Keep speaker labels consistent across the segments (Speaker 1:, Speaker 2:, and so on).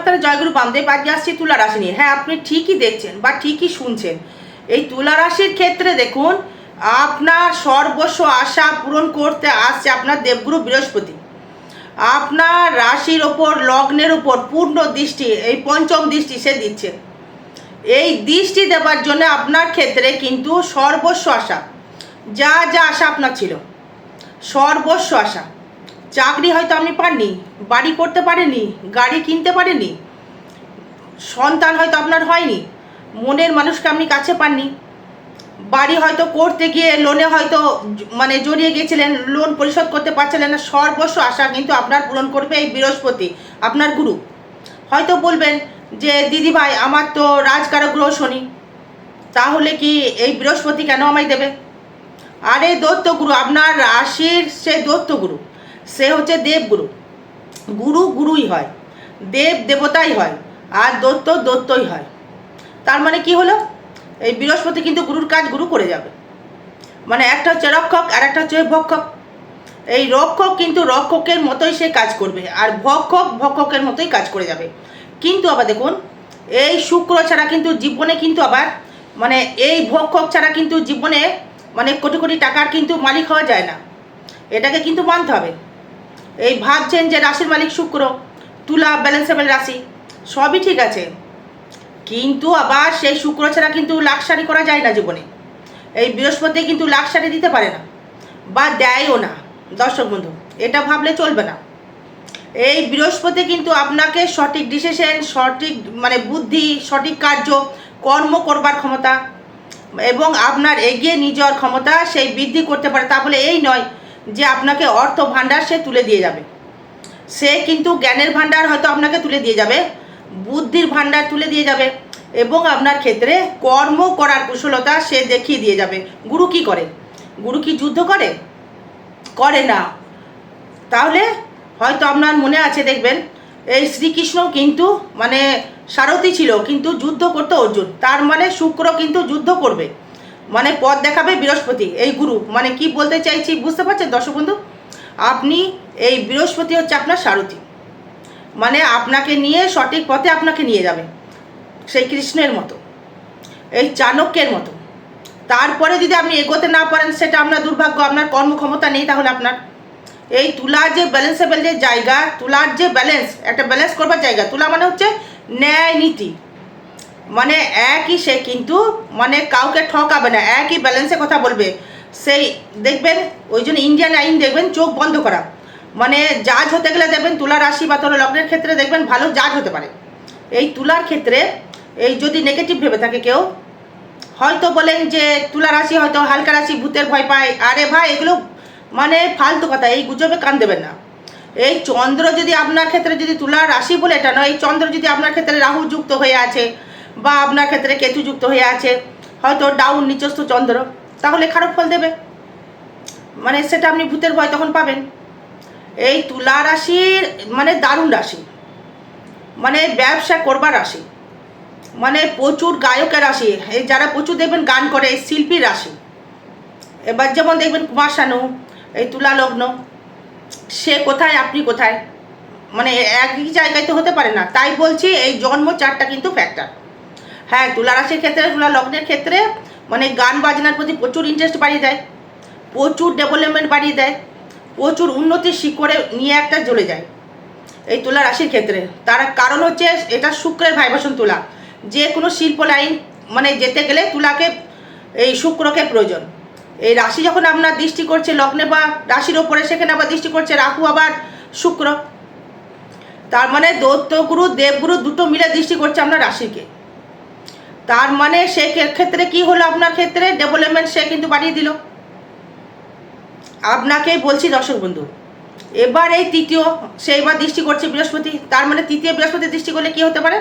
Speaker 1: নমস্কার জয়গুরু বামদেব আজকে আসছি, তুলা রাশি নিয়ে। হ্যাঁ আপনি ঠিকই দেখছেন বা ঠিকই শুনছেন। এই তুলা রাশির ক্ষেত্রে দেখুন, আপনার সর্বস্ব আশা পূরণ করতে আসছে আপনার দেবগুরু বৃহস্পতি। আপনার রাশির ওপর, লগ্নের উপর পূর্ণ দৃষ্টি, এই পঞ্চম দৃষ্টি সে দিচ্ছে। এই দৃষ্টি দেওয়ার জন্য আপনার ক্ষেত্রে কিন্তু সর্বস্ব আশা, যা যা আশা আপনার ছিল, সর্বস্ব আশা। চাকরি হয়তো আপনি পাননি, বাড়ি করতে পারেননি, গাড়ি কিনতে পারেননি, সন্তান হয়তো আপনার হয়নি, মনের মানুষকে আপনি কাছে পাননি, বাড়ি হয়তো করতে গিয়ে লোনে হয়তো মানে জড়িয়ে গিয়েছিলেন লোন পরিশোধ করতে পারছিলেন না, সর্বস্ব আশা কিন্তু আপনার পূরণ করবে এই বৃহস্পতি, আপনার গুরু। হয়তো বলবেন যে, দিদি ভাই, আমার তো রাজকারক গ্রহ শনি, তাহলে কি এই বৃহস্পতি কেন আমায় দেবে? আরে দৈত্যগুরু আপনার রাশির সে দৈত্যগুরু সে হচ্ছে দেবগুরু। গুরু গুরুই হয়, দেব দেবতাই হয়, আর দত্ত দত্তই হয়। তার মানে কি হলো? এই বৃহস্পতি কিন্তু গুরুর কাজ গুরু করে যাবে। মানে একটা হচ্ছে রক্ষক, আর একটা হচ্ছে ভক্ষক। এই রক্ষক কিন্তু রক্ষকের মতোই সে কাজ করবে, আর ভক্ষক ভক্ষকের মতোই কাজ করে যাবে। কিন্তু আবার দেখুন, এই শুক্র ছাড়া কিন্তু জীবনে কিন্তু আবার মানে এই ভক্ষক ছাড়া কিন্তু জীবনে মানে কোটি কোটি টাকার কিন্তু মালিক হওয়া যায় না। এটাকে কিন্তু মানতে হবে। এই ভাবছেন যে রাশির মালিক শুক্র, তুলা, ব্যালেন্সেবল রাশি, সবই ঠিক আছে। কিন্তু আবার সেই শুক্র ছাড়া কিন্তু লাক্সারি করা যায় না জীবনে। এই বৃহস্পতি কিন্তু লাক্সারি দিতে পারে না বা দেয়ও না। দর্শক বন্ধু, এটা ভাবলে চলবে না। এই বৃহস্পতি কিন্তু আপনাকে সঠিক ডিসিশন সঠিক মানে বুদ্ধি, সঠিক কার্য, কর্ম করবার ক্ষমতা এবং আপনার এগিয়ে নিয়ে যাওয়ার ক্ষমতা সেই বৃদ্ধি করতে পারে। তা বলে এই নয় যে আপনাকে অর্থ ভাণ্ডার সে তুলে দিয়ে যাবে। সে কিন্তু জ্ঞানের ভাণ্ডার হয়তো আপনাকে তুলে দিয়ে যাবে, বুদ্ধির ভাণ্ডার তুলে দিয়ে যাবে এবং আপনার ক্ষেত্রে কর্ম করার কুশলতা সে দেখিয়ে দিয়ে যাবে। গুরু কি করে? গুরু কি যুদ্ধ করে? করে না। তাহলে হয়তো আপনার মনে আছে, দেখবেন, এই শ্রীকৃষ্ণ কিন্তু মানে সারথি ছিল, কিন্তু যুদ্ধ করতে অর্জুন। তার মানে শুক্র কিন্তু যুদ্ধ করবে। মানে পথ দেখাবে বৃহস্পতি, এই গুরু। মানে কি বলতে চাইছি, বুঝতে পারছেন দর্শক বন্ধু? আপনি এই বৃহস্পতি হচ্ছে আপনার সারথি। মানে আপনাকে নিয়ে সঠিক পথে আপনাকে নিয়ে যাবে। সেই কৃষ্ণের মতো, এই চাণক্যের মতো। তারপরে যদি আপনি এগোতে না পারেন, সেটা আপনার দুর্ভাগ্য, আপনার কর্মক্ষমতা নেই তাহলে আপনার। এই তুলার যে ব্যালেন্সেবল যে জায়গা, তুলার যে ব্যালেন্স একটা ব্যালেন্স করবার জায়গা। তুলা মানে হচ্ছে ন্যায় নীতি। মানে একই সে কিন্তু মানে কাউকে ঠকাবে না, একই ব্যালেন্সে কথা বলবে। সেই দেখবেন, ওই জন্য ইন্ডিয়ান আইন দেখবেন চোখ বন্ধ করা। মানে জাজ হতে গেলে দেখবেন তুলা রাশি বা তোর লগ্নের ক্ষেত্রে দেখবেন ভালো জাজ হতে পারে। এই তুলার ক্ষেত্রে এই যদি নেগেটিভ ভেবে থাকে কেউ, হয়তো বলেন যে তুলা রাশি হয়তো হালকা রাশি ভূতের ভয় পায়। আরে ভাই, এগুলো মানে ফালতু কথা, এই গুজবে কান দেবেন না। এই চন্দ্র যদি আপনার ক্ষেত্রে যদি তুলা রাশি বলে এটা নয় এই চন্দ্র যদি আপনার ক্ষেত্রে রাহু যুক্ত হয়ে আছে বা আপনার ক্ষেত্রে কেতু যুক্ত হয়ে আছে, হয়তো ডাউন, নিচস্থ চন্দ্র, তাহলে খারাপ ফল দেবে। মানে সেটা আপনি ভূতের ভয় তখন পাবেন। এই তুলা রাশির মানে দারুণ রাশি। মানে ব্যবসা করবার রাশি। মানে প্রচুর গায়কের রাশি। এই যারা প্রচুর দেখবেন গান করে, এই শিল্পীর রাশি। এবার যেমন দেখবেন কুমার শানু এই তুলা লগ্ন, সে কোথায়, আপনি কোথায়? মানে একই জায়গায় তো হতে পারে না। তাই বলছি, এই জন্ম চারটা কিন্তু ফ্যাক্টর হ্যাঁ তুলা রাশির ক্ষেত্রে তুলা লগ্নের ক্ষেত্রে মানে গান বাজনার প্রতি প্রচুর ইন্টারেস্ট বাড়িয়ে দেয়, প্রচুর ডেভেলপমেন্ট বাড়িয়ে দেয়, প্রচুর উন্নতির শিখরে নিয়ে একটা জ্বলে যায় এই তুলা রাশির ক্ষেত্রে। তার কারণ হচ্ছে এটা শুক্রের ভাইবাসন তুলা। যে কোনো শিল্প লাইন মানে যেতে গেলে তুলাকে এই শুক্রকে প্রয়োজন। এই রাশি যখন আপনার দৃষ্টি করছে লগ্নে বা রাশির ওপরে, সেখানে আবার দৃষ্টি করছে রাহু আবার শুক্র। তার মানে দৈত্যগুরু দেবগুরু দুটো মিলে দৃষ্টি করছে আপনার রাশিকে। তার মানে সে ক্ষেত্রে কি হলো আপনার ক্ষেত্রে? ডেভেলপমেন্ট সে কিন্তু বাড়িয়ে দিল। আপনাকেই বলছি দর্শক বন্ধু, এবার এই তৃতীয়, সে এবার দৃষ্টি করছে বৃহস্পতি, তার মানে তৃতীয় বৃহস্পতি দৃষ্টি করলে কি হতে পারে?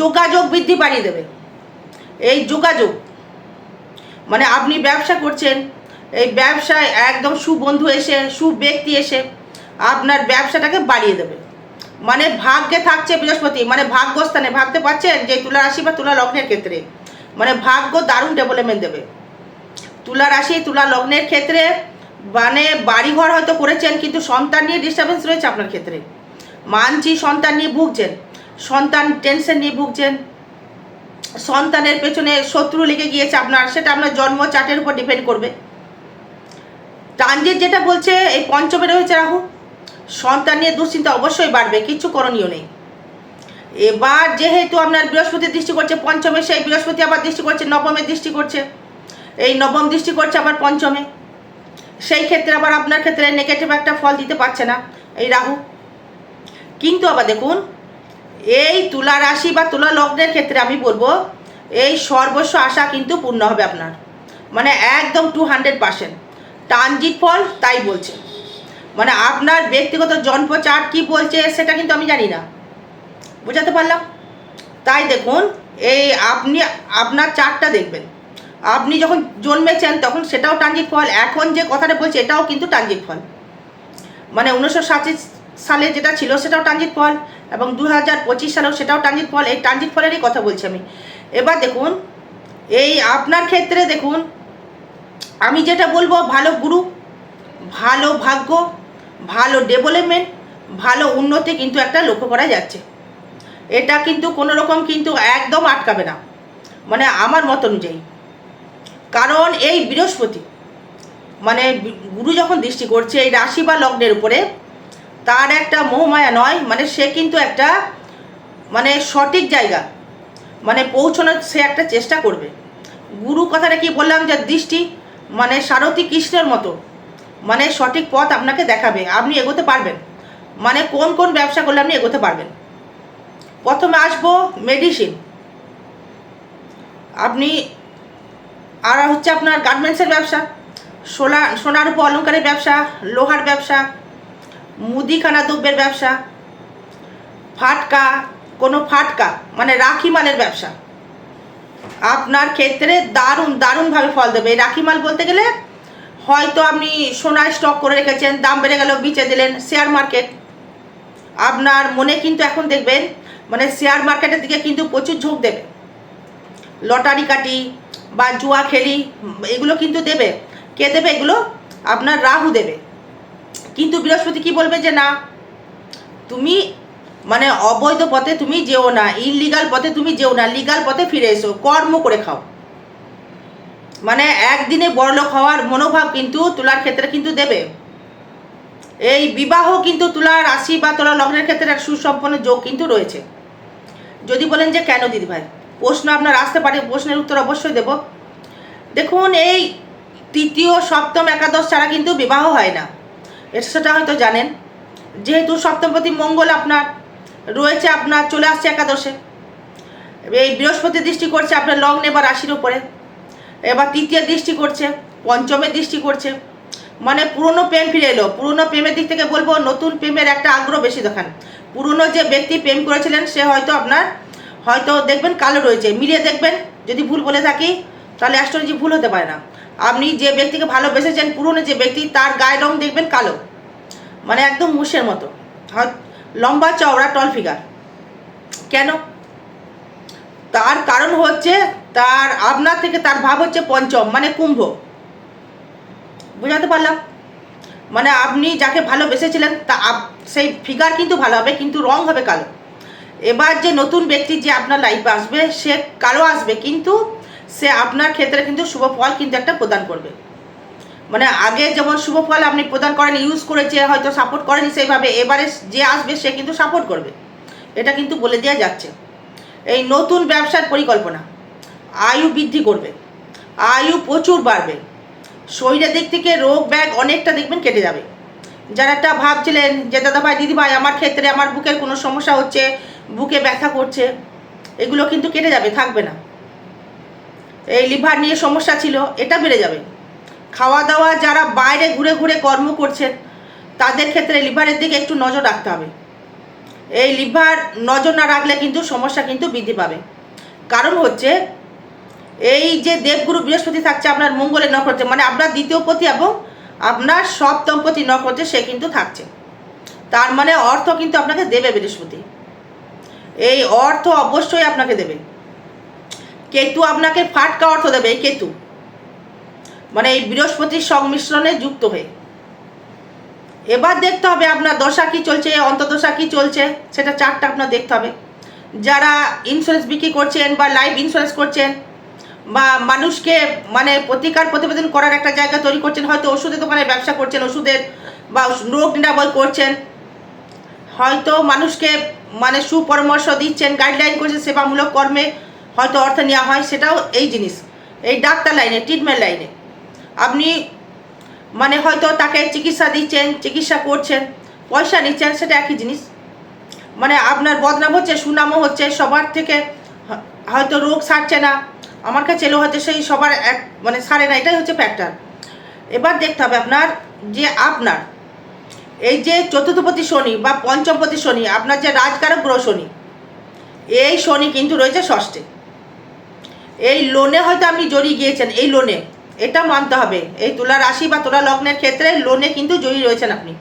Speaker 1: যোগাযোগ বৃদ্ধি বাড়িয়ে দেবে। এই যোগাযোগ মানে আপনি ব্যবসা করছেন, এই ব্যবসায় একদম সুবন্ধু এসে, সুব্যক্তি এসে আপনার ব্যবসাটাকে বাড়িয়ে দেবে। মানে ভাগ্যে থাকছে বৃহস্পতি মানে ভাগ্যস্থানে, ভাবতে পারছেন যে তুলা রাশি বা তুলা লগ্নের ক্ষেত্রে মানে ভাগ্য দারুণ ডেভেলপমেন্ট দেবে। তুলা রাশি, তুলা লগ্নের ক্ষেত্রে মানে বাড়িঘর হয়তো করেছেন, কিন্তু সন্তান নিয়ে ডিস্টারবেন্স রয়েছে আপনার ক্ষেত্রে। মানছি সন্তান নিয়ে ভুগছেন, সন্তান টেনশন নিয়ে ভুগছেন, সন্তানের পেছনে শত্রু লেগে গিয়েছে আপনার, সেটা আপনার জন্ম চার্টের উপর ডিপেন্ড করবে। ট্রানজিট যেটা বলছে, এই পঞ্চমে রয়েছে রাহু। সন্তান নিয়ে দুশ্চিন্তা অবশ্যই বাড়বে, কিছু করণীয় নেই। এবার যেহেতু আপনার বৃহস্পতি দৃষ্টি করছে, পঞ্চমে সেই বৃহস্পতি আবার দৃষ্টি করছে, নবমে দৃষ্টি করছে। এই নবম দৃষ্টি করছে আবার পঞ্চমে। সেই ক্ষেত্রে আবার আপনার ক্ষেত্রে নেগেটিভ একটা ফল দিতে পারছে না, এই রাহু। কিন্তু আবার দেখুন, এই তুলা রাশি বা তুলা লগ্নের ক্ষেত্রে আমি বলব, এই সর্বস্ব আশা কিন্তু পূর্ণ হবে আপনার। মানে একদম টু হান্ড্রেড পার্সেন্ট ট্রানজিট ফল তাই বলছে। মানে আপনার ব্যক্তিগত জন্ম চার্ট কী বলছে সেটা কিন্তু আমি জানি না। বোঝাতে পারলাম? তাই দেখুন, এই আপনি, আপনার চার্টটা দেখবেন। আপনি যখন জন্মেছেন তখন সেটাও ট্রানজিট ফল। এখন যে কথাটা বলছে, এটাও কিন্তু ট্রানজিট ফল। মানে উনিশশো সাতাশ সালে যেটা ছিল সেটাও ট্রানজিট ফল এবং দু হাজার পঁচিশ সালেও সেটাও ট্রানজিট ফল। এই ট্রানজিট ফলেরই কথা বলছি আমি। এবার দেখুন, এই আপনার ক্ষেত্রে দেখুন, আমি যেটা বলব, ভালো গুরু, ভালো ভাগ্য ভালো ডেভেলপমেন্ট ভালো উন্নতি কিন্তু একটা লক্ষ্য করা যাচ্ছে। এটা কিন্তু কোনো রকম কিন্তু একদম আটকাবে না। মানে আমার মত অনুযায়ী। কারণ এই বৃহস্পতি মানে গুরু যখন দৃষ্টি করছে এই রাশি বা লগ্নের উপরে, তার একটা মোহমায়া নয় মানে সে কিন্তু একটা মানে সঠিক জায়গা মানে পৌঁছানোর সে একটা চেষ্টা করবে। গুরু কথাটা কি বললাম যে দৃষ্টি মানে সারথী কৃষ্ণের মতো। মানে সঠিক পথ আপনাকে দেখাবে, আপনি এগোতে পারবেন। মানে কোন কোন ব্যবসা করলে আপনি এগোতে পারবেন। প্রথমে আসব মেডিসিন আপনি, আর হচ্ছে আপনার গার্মেন্টসের ব্যবসা। সোনা সোনার উপর অলঙ্কারের ব্যবসা, লোহার ব্যবসা, মুদিখানা দ্রব্যের ব্যবসা, ফাটকা, কোনো ফাটকা মানে রাখি মালের ব্যবসা। আপনার ক্ষেত্রে দারুণ দারুণভাবে ফল দেবে। এই রাখি মাল বলতে গেলে হয়তো আপনি সোনায় স্টক করে রেখেছেন, দাম বেড়ে গেল বিচে দিলেন শেয়ার মার্কেট আপনার মনে কিন্তু এখন দেখবেন মানে শেয়ার মার্কেটের দিকে কিন্তু প্রচুর ঝোঁক দেবে। লটারি কাটি বা জুয়া খেলি, এগুলো কিন্তু দেবে। কে দেবে এগুলো? আপনার রাহু দেবে। কিন্তু বৃহস্পতি কি বলবে যে না, তুমি মানে অবৈধ পথে তুমি যেও না ইলিগাল পথে তুমি যেও না লিগাল পথে ফিরে এসো, কর্ম করে খাও। মানে একদিনে বড়লোক হওয়ার মনোভাব কিন্তু তুলার ক্ষেত্রে কিন্তু দেবে। এই বিবাহ কিন্তু তুলার রাশি বা তুলা লগ্নের ক্ষেত্রে এক সুসম্পন্ন যোগ কিন্তু রয়েছে। যদি বলেন যে কেন দিদি ভাই? প্রশ্ন আপনার আসতে পারে, প্রশ্নের উত্তর অবশ্যই দেব। দেখুন, এই তৃতীয়, সপ্তম, একাদশ ছাড়া কিন্তু বিবাহ হয় না। এটা সেটা হয়তো জানেন। যেহেতু সপ্তমপতি মঙ্গল আপনার, রয়েছে আপনার, চলে আসছে একাদশে। এই বৃহস্পতি দৃষ্টি করছে আপনার লগ্নে বা রাশির উপরে। এবার তৃতীয় দৃষ্টি করছে পঞ্চমের দৃষ্টি করছে। মানে পুরনো প্রেম ফিরে এলো। পুরনো প্রেমের দিক থেকে বলব, নতুন প্রেমের একটা আগ্রহ বেশি দেখান। পুরনো যে ব্যক্তি প্রেম করেছিলেন, সে হয়তো আপনার, হয়তো দেখবেন কালো রয়েছে। মিলিয়ে দেখবেন, যদি ভুল বলে থাকি, তাহলে অ্যাস্ট্রোলজি ভুল হতে পারে না। আপনি যে ব্যক্তিকে ভালোবেসেছেন, পুরনো যে ব্যক্তি, তার গায়ের রং দেখবেন কালো। মানে একদম মুষের মতো। লম্বা চওড়া টল ফিগার কেন? তার কারণ হচ্ছে তার আপনার থেকে তার ভাব হচ্ছে পঞ্চম মানে কুম্ভ। বুঝাতে পারলাম? মানে আপনি যাকে ভালোবেসেছিলেন, তা সেই ফিগার কিন্তু ভালো হবে, কিন্তু রং হবে কালো। এবার যে নতুন ব্যক্তি যে আপনার লাইফে আসবে, সে কালো আসবে, কিন্তু সে আপনার ক্ষেত্রে কিন্তু শুভ ফল কিন্তু একটা প্রদান করবে। মানে আগে যেমন শুভ ফল আপনি প্রদান করেন ইউজ করেছে, হয়তো সাপোর্ট করেনি সেইভাবে, এবারে যে আসবে, সে কিন্তু সাপোর্ট করবে। এটা কিন্তু বলে দেওয়া যাচ্ছে। এই নতুন ব্যবসার পরিকল্পনা। আয়ু বৃদ্ধি করবে। আয়ু প্রচুর বাড়বে। শরীরের দিক থেকে রোগ ব্যাগ অনেকটা দেখবেন কেটে যাবে। যারা একটা ভাবছিলেন যে দাদা ভাই দিদি ভাই আমার ক্ষেত্রে আমার বুকের কোনো সমস্যা হচ্ছে, বুকে ব্যথা করছে, এগুলো কিন্তু কেটে যাবে, থাকবে না। এই লিভার নিয়ে সমস্যা ছিল, এটা বেড়ে যাবে। খাওয়া দাওয়া যারা বাইরে ঘুরে ঘুরে কর্ম করছেন, তাদের ক্ষেত্রে লিভারের দিকে একটু নজর রাখতে হবে। এই লিভার নজর না রাখলে কিন্তু সমস্যা কিন্তু বৃদ্ধি পাবে। কারণ হচ্ছে, এই যে দেবগুরু বৃহস্পতি থাকছে আপনার মঙ্গলের নক্ষত্রে মানে আপনার দ্বিতীয় পতি এবং আপনার সপ্তমপতি নক্ষত্রে সে কিন্তু থাকছে। তার মানে অর্থ কিন্তু আপনাকে দেবে বৃহস্পতি। এই অর্থ অবশ্যই আপনাকে দেবে। কেতু আপনাকে ফাটকা অর্থ দেবে, এই কেতু। মানে এই বৃহস্পতির সংমিশ্রণে যুক্ত হয়ে। এবার দেখতে হবে আপনার দশা কি চলছে অন্তদশা কি চলছে, সেটা চারটা আপনার দেখতে হবে। যারা ইন্স্যুরেন্স বিক্রি করছেন বা লাইফ ইন্স্যুরেন্স করছেন বা মানুষকে মানে প্রতিকার প্রতিবেদন করার একটা জায়গা তৈরি করছেন, হয়তো ওষুধের দোকানে ব্যবসা করছেন ওষুধের বা রোগ নিরাময় করছেন, হয়তো মানুষকে মানে সুপরামর্শ দিচ্ছেন গাইডলাইন করছেন সেবামূলক কর্মে হয়তো অর্থ নেওয়া হয়, সেটাও এই জিনিস। এই ডাক্তার লাইনে ট্রিটমেন্ট লাইনে। আপনি মানে হয়তো তাকে চিকিৎসা দিচ্ছেন, চিকিৎসা করছেন, পয়সা নিচ্ছেন, সেটা একই জিনিস। মানে আপনার বদনাম হচ্ছে, সুনামও হচ্ছে, সবার থেকে হয়তো রোগ সারছে না। আমার কাছে এলো হয়তো সেই সবার এক মানে সারে না, এটাই হচ্ছে ফ্যাক্টর এবার দেখতে হবে আপনার যে আপনার, এই যে চতুর্থপতি শনি বা পঞ্চমপতি শনি, আপনার যে রাজকারক গ্রহ শনি, এই শনি কিন্তু রয়েছে ষষ্ঠে। এই লোনে হয়তো আপনি জড়িয়ে গিয়েছেন, এই লোনে এটা মানতে হবে। এই তুলা রাশি বা তুলা লগ্নের ক্ষেত্রে লোনে কিন্তু জড়িয়ে রয়েছেন আপনি।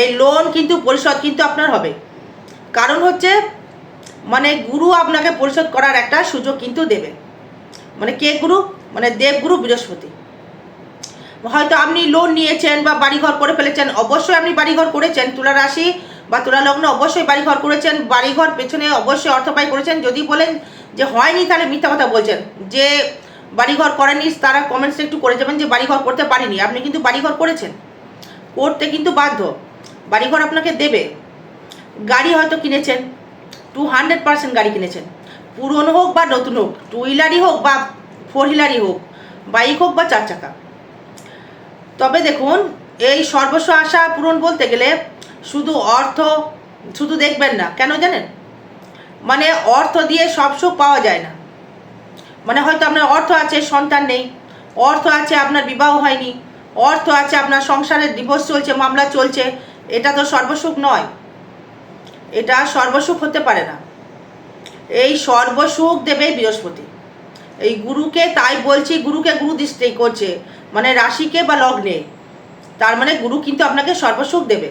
Speaker 1: এই লোন কিন্তু পরিশোধ কিন্তু আপনার হবে। কারণ হচ্ছে মানে গুরু আপনাকে পরিশোধ করার একটা সুযোগ কিন্তু দেবে। মানে কে গুরু? মানে দেবগুরু বৃহস্পতি। হয়তো আপনি লোন নিয়েছেন বা বাড়িঘর করে ফেলেছেন, অবশ্যই আপনি বাড়িঘর করেছেন। তুলা রাশি বা তুলা লগ্ন অবশ্যই বাড়িঘর করেছেন, বাড়িঘর পেছনে অবশ্যই অর্থ ব্যয় করেছেন। যদি বলেন যে হয়নি তাহলে মিথ্যা কথা বলছেন। যে বাড়িঘর করেনি, তারা কমেন্টসে একটু করে যাবেন যে বাড়িঘর করতে পারিনি। আপনি কিন্তু বাড়িঘর করেছেন। করতে কিন্তু বাধ্য। বাড়িঘর আপনাকে দেবে। গাড়ি হয়তো কিনেছেন টু হান্ড্রেড পার্সেন্ট গাড়ি কিনেছেন। পুরনো হোক বা নতুন হোক টু হুইলারই হোক বা ফোর হুইলারই হোক বাইক হোক বা চার চাকা। তবে দেখুন, এই সর্বস্ব আশা পূরণ বলতে গেলে শুধু অর্থ, শুধু দেখবেন না। কেন জানেন? মানে অর্থ দিয়ে সব সুখ পাওয়া যায় না। মানে হয়তো আপনার অর্থ আছে, সন্তান নেই। অর্থ আছে আপনার বিবাহ হয়নি। অর্থ আছে আপনার সংসারের ডিভোর্স চলছে, মামলা চলছে। এটা তো সর্বসুখ নয়। এটা সর্বসুখ হতে পারে না। এই সর্বসুখ দেবে বৃহস্পতি। এই গুরুকে তাই বলছি, গুরুকে গুরু দৃষ্টি করছে। মানে রাশিকে বা লগ্নে। তার মানে গুরু কিন্তু আপনাকে সর্বসুখ দেবে।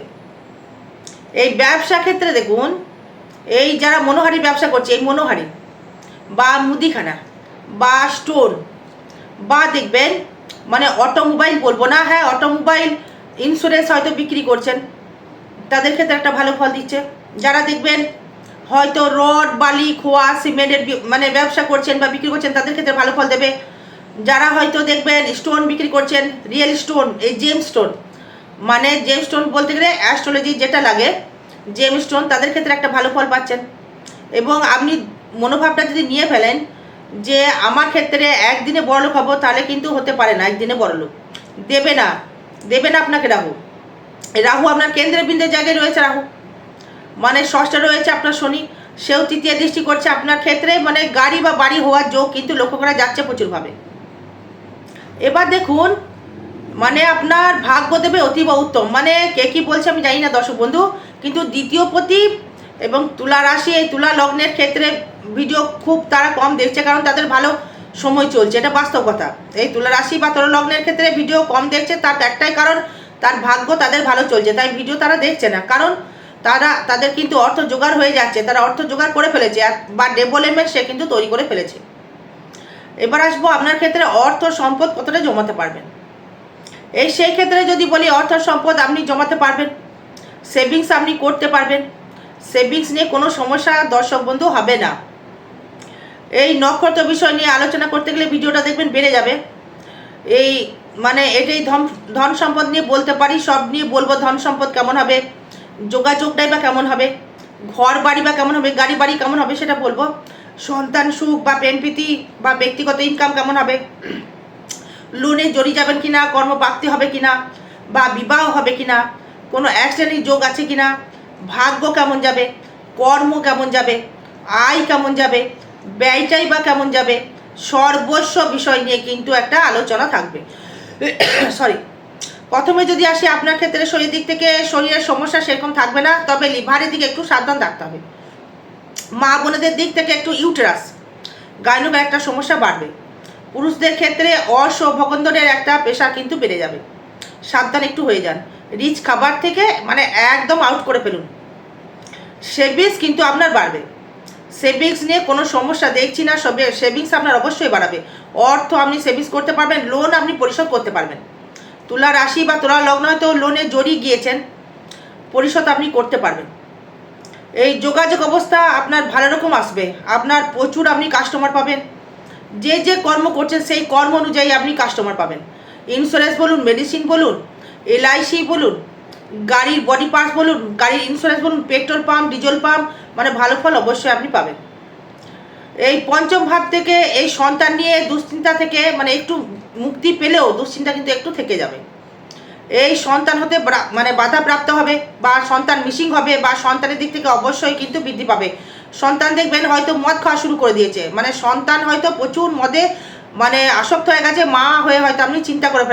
Speaker 1: এই ব্যবসা ক্ষেত্রে দেখুন, এই যারা মনোহারি ব্যবসা করছে, এই মনোহারি বা মুদিখানা। বা স্টোন। বা দেখবেন মানে অটোমোবাইল বলব না হ্যাঁ অটোমোবাইল ইন্স্যুরেন্স হয়তো বিক্রি করছেন। তাদের ক্ষেত্রে একটা ভালো ফল দিচ্ছে। যারা দেখবেন, হয়তো রড, বালি, খোয়া, সিমেন্টের মানে ব্যবসা করছেন বা বিক্রি করছেন, তাদের ক্ষেত্রে ভালো ফল দেবে। যারা হয়তো দেখবেন, স্টোন বিক্রি করছেন, রিয়েল স্টোন, এই জেম স্টোন। মানে জেম স্টোন বলতে গেলে অ্যাস্ট্রোলজি যেটা লাগে জেম স্টোন তাদের ক্ষেত্রে একটা ভালো ফল পাচ্ছেন। এবং আপনি মনোভাবটা যদি নিয়ে ফেলেন যে আমার ক্ষেত্রে একদিনে বড়লোক হব, তাহলে কিন্তু হতে পারে না, একদিনে বড়লোক দেবে না দেবে না আপনাকে রাহু। রাহু আপনার কেন্দ্রের বিন্দুর জায়গায় রয়েছে রাহু। মানে ষষ্ঠে রয়েছে আপনার শনি, সেও তৃতীয় দৃষ্টি করছে আপনার ক্ষেত্রে মানে গাড়ি বা বাড়ি হওয়ার যোগ কিন্তু লক্ষ্য করা যাচ্ছে প্রচুরভাবে। এবার দেখুন মানে আপনার ভাগ্য দেবে অতীব উত্তম। মানে কে কি বলছে আমি জানি না দর্শক বন্ধু, কিন্তু দ্বিতীয় প্রতি এবং তুলা রাশি, এই তুলা লগ্নের ক্ষেত্রে ভিডিও খুব তারা কম দেখছে কারণ তাদের ভালো সময় চলছে, এটা বাস্তব কথা। এই তুলা রাশি বা তুলা লগ্নের ক্ষেত্রে ভিডিও কম দেখছে, তার একটাই কারণ তার ভাগ্য তাদের ভালো চলছে, তাই ভিডিও তারা দেখছে না। কারণ তারা, তাদের কিন্তু অর্থ জোগাড় হয়ে যাচ্ছে, তারা অর্থ জোগাড় করে ফেলেছে বা ডেভেলপমেন্ট সে কিন্তু তৈরি করে ফেলেছে। এবার আসব আপনার ক্ষেত্রে অর্থ সম্পদ কতটা জমাতে পারবেন? এই সেই ক্ষেত্রে যদি বলি অর্থ সম্পদ আপনি জমাতে পারবেন সেভিংস আপনি করতে পারবেন সেভিংস নিয়ে কোনো সমস্যা দর্শক বন্ধু হবে না। এই নক্ষত্র বিষয় নিয়ে আলোচনা করতে গেলে ভিডিওটা দেখবেন বেড়ে যাবে। এই মানে এটাই ধন ধন সম্পদ নিয়ে বলতে পারি, সব নিয়ে বলব ধন সম্পদ কেমন হবে, যোগাযোগটাই বা কেমন হবে ঘর বাড়ি বা কেমন হবে গাড়ি বাড়ি কেমন হবে সেটা বলব। সন্তান সুখ বা প্রেমপ্রীতি বা ব্যক্তিগত ইনকাম কেমন হবে লোনে জড়িয়ে যাবেন কিনা, কর্মপ্রাপ্তি হবে কিনা, বা বিবাহ হবে কিনা, কোনো অ্যাক্সিডেন্টের যোগ আছে কিনা ভাগ্য কেমন যাবে? কর্ম কেমন যাবে? আয় কেমন যাবে? ব্যয়টাই বা কেমন যাবে? সর্বস্ব বিষয় নিয়ে কিন্তু একটা আলোচনা থাকবে। সরি প্রথমে যদি আসি, আপনার ক্ষেত্রে শরীর দিক থেকে শরীরের সমস্যা সেরকম থাকবে না, তবে লিভারের দিকে একটু সাবধান থাকতে হবে। মা বোনেদের দিক থেকে একটু ইউটেরাস। গাইনোক একটা সমস্যা বাড়বে। পুরুষদের ক্ষেত্রে অসৌভগন্ধনের একটা পেশা কিন্তু বেড়ে যাবে। সাবধান একটু হয়ে যান। রিচ খাবার থেকে মানে একদম আউট করে ফেলুন। সেভিংস কিন্তু আপনার বাড়বে। সেভিংস নিয়ে কোনো সমস্যা দেখছি না, সবে সেভিংস আপনার অবশ্যই বাড়াবে। অর্থ আপনি সেভিংস করতে পারবেন লোন আপনি পরিশোধ করতে পারবেন। তুলা রাশি বা তুলা লগ্ন হয়তো লোনে জড়িয়ে গিয়েছেন, পরিশোধ আপনি করতে পারবেন। এই যোগাযোগ অবস্থা আপনার ভালো রকম আসবে। আপনার প্রচুর আপনি কাস্টমার পাবেন। যে যে কর্ম করছেন, সেই কর্ম অনুযায়ী আপনি কাস্টমার পাবেন। ইন্স্যুরেন্স বলুন মেডিসিন বলুন এলআইসি বলুন, গাড়ির বডি পার্টস বলুন, গাড়ির ইন্স্যুরেন্স বলুন পেট্রোল পাম্প ডিজেল পাম্প মানে ভালো ফল অবশ্যই আপনি পাবেন। এই পঞ্চম ভাব থেকে এই সন্তান নিয়ে দুশ্চিন্তা থেকে মানে একটু মুক্তি পেলেও দুশ্চিন্তা কিন্তু একটু থেকে যাবে। এই সন্তান হতে মানে বাধা প্রাপ্ত হবে বা সন্তান মিসিং হবে বা সন্তানের দিক থেকে অবশ্যই কিন্তু বৃদ্ধি পাবে। সন্তান দেখবেন হয়তো মদ খাওয়া শুরু করে দিয়েছে মানে সন্তান হয়তো প্রচুর মদে মানে আসক্ত হয়ে গেছে, মা হয়ে হয়তো আপনি চিন্তা করে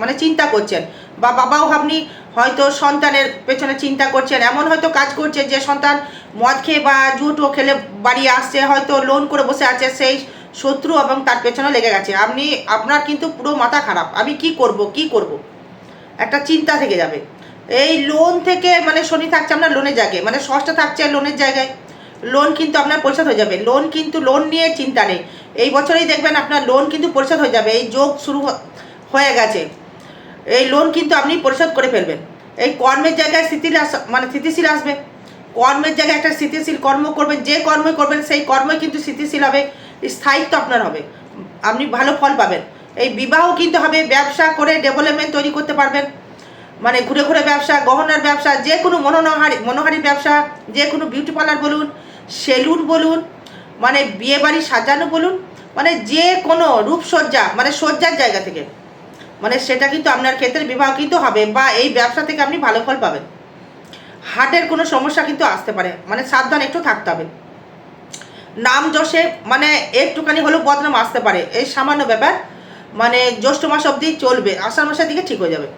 Speaker 1: মানে চিন্তা করছেন। বা বাবাও আপনি হয়তো সন্তানের পেছনে চিন্তা করছেন, এমন হয়তো কাজ করছে যে সন্তান মদ খেয়ে বা জুটো খেলে বাড়ি আসছে, হয়তো লোন করে বসে আছে, সেই শত্রু এবং তার পেছনে লেগে গেছে। আপনি, আপনার কিন্তু পুরো মাথা খারাপ। আমি কি করব কি করব? একটা চিন্তা থেকে যাবে। এই লোন থেকে মানে শনি থাকছে আপনার লোনের জায়গায় মানে ষষ্ঠ থাকছে লোনের জায়গায়। লোন কিন্তু আপনার পরিশোধ হয়ে যাবে। লোন কিন্তু লোন নিয়ে চিন্তা নেই। এই বছরেই দেখবেন আপনার লোন কিন্তু পরিশোধ হয়ে যাবে। এই যোগ শুরু হয়ে গেছে। এই লোন কিন্তু আপনি পরিশোধ করে ফেলবেন। এই কর্মের জায়গায় স্থিতিল আস- মানে স্থিতিশীল আসবে। কর্মের জায়গায় একটা স্থিতিশীল কর্ম করবেন, যে কর্মই করবেন সেই কর্মই কিন্তু স্থিতিশীল হবে, স্থায়িত্ব আপনার হবে। আপনি ভালো ফল পাবেন। এই বিবাহ কিন্তু হবে, ব্যবসা করে ডেভেলপমেন্ট তৈরি করতে পারবেন। মানে ঘুরে ঘুরে ব্যবসা, গহনার ব্যবসা, যে কোনো মনোহারি ব্যবসা, যে কোনো বিউটি পার্লার বলুন সেলুন বলুন মানে বিয়ে বাড়ি সাজানো বলুন মানে যে কোনো রূপসজ্জা মানে সজ্জার জায়গা থেকে। মানে সেটা কিন্তু আপনার ক্ষেত্রে বিবাহ কিন্তু হবে বা এই ব্যবসা থেকে আপনি ভালো ফল পাবেন। হার্টের কোনো সমস্যা কিন্তু আসতে পারে মানে সাবধান একটু থাকতে হবে। নাম যশে মানে একটুখানি হলেও বদনাম আসতে পারে, এই সামান্য ব্যাপার মানে জ্যৈষ্ঠ মাস অবধি চলবে, আষাঢ় মাসের দিকে ঠিক হয়ে যাবে।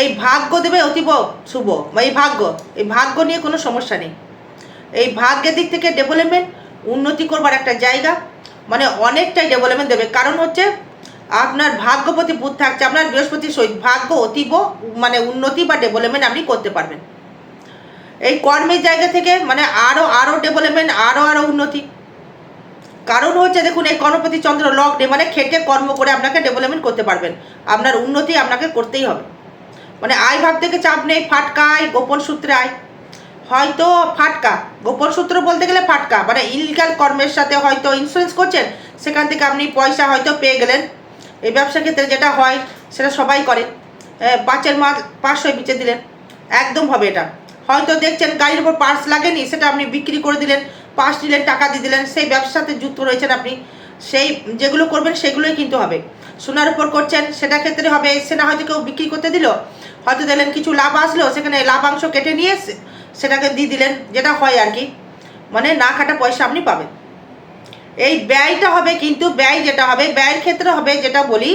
Speaker 1: এই ভাগ্য দেবে অতীব শুভ, বা এই ভাগ্য এই ভাগ্য নিয়ে কোনো সমস্যা নেই। এই ভাগ্যের দিক থেকে ডেভেলপমেন্ট উন্নতি করবার একটা জায়গা মানে অনেকটাই ডেভেলপমেন্ট দেবে। কারণ হচ্ছে আপনার ভাগ্যপতি বুধ থাকছে, আপনার বৃহস্পতি সহিত ভাগ্য অতীব মানে উন্নতি বা ডেভেলপমেন্ট আপনি করতে পারবেন। এই কর্মের জায়গা থেকে মানে আরও আরও ডেভেলপমেন্ট আরও আরও উন্নতি। কারণ হচ্ছে দেখুন, এই কর্মপতি চন্দ্র লগ্নে মানে খেটে কর্ম করে আপনাকে ডেভেলপমেন্ট করতে পারবেন। আপনার উন্নতি আপনাকে করতেই হবে। মানে আয় ভাব থেকে চাপ নেই, ফাটকা আয়, গোপন সূত্রে আয়। হয়তো ফাটকা, গোপন সূত্র বলতে গেলে ফাটকা। মানে ইলিগাল কর্মের সাথে হয়তো ইন্স্যুরেন্স করছেন, সেখান থেকে আপনি পয়সা হয়তো পেয়ে গেলেন। এই ব্যবসা ক্ষেত্রে যেটা হয়, সেটা সবাই করে। পাঁচের মাল পাঁচশো বিচে দিলেন। একদম হবে এটা। হয়তো দেখছেন গাড়ির উপর পার্স লাগেনি, সেটা আপনি বিক্রি করে দিলেন পার্স দিলেন, টাকা দিয়ে দিলেন, সেই ব্যবসাতে যুক্ত রয়েছেন আপনি। সেই যেগুলো করবেন, সেগুলোই কিন্তু হবে। সোনার উপর করছেন, সেটা ক্ষেত্রে হবে, সেটা হয়তো কেউ বিক্রি করতে দিল, হয়তো দিলেন কিছু লাভ আসলো, সেখানে লাভাংশ কেটে নিয়ে সেটাকে দিয়ে দিলেন, যেটা হয় আর কি। মানে না খাটা পয়সা আপনি পাবেন। এই ব্যয়টা হবে কিন্তু ব্যয় যেটা হবে, ব্যয়ের ক্ষেত্রে হবে যেটা বলি,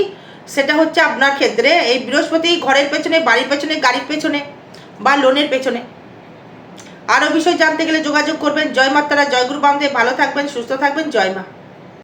Speaker 1: সেটা হচ্ছে আপনার ক্ষেত্রে এই বৃহস্পতি ঘরের পেছনে, বাড়ির পেছনে, গাড়ির পেছনে বা লোনের পেছনে। আরও বিষয় জানতে গেলে যোগাযোগ করবেন। জয় মাতারা, জয় গুরু বামদেব। ভালো থাকবেন, সুস্থ থাকবেন। জয় মা।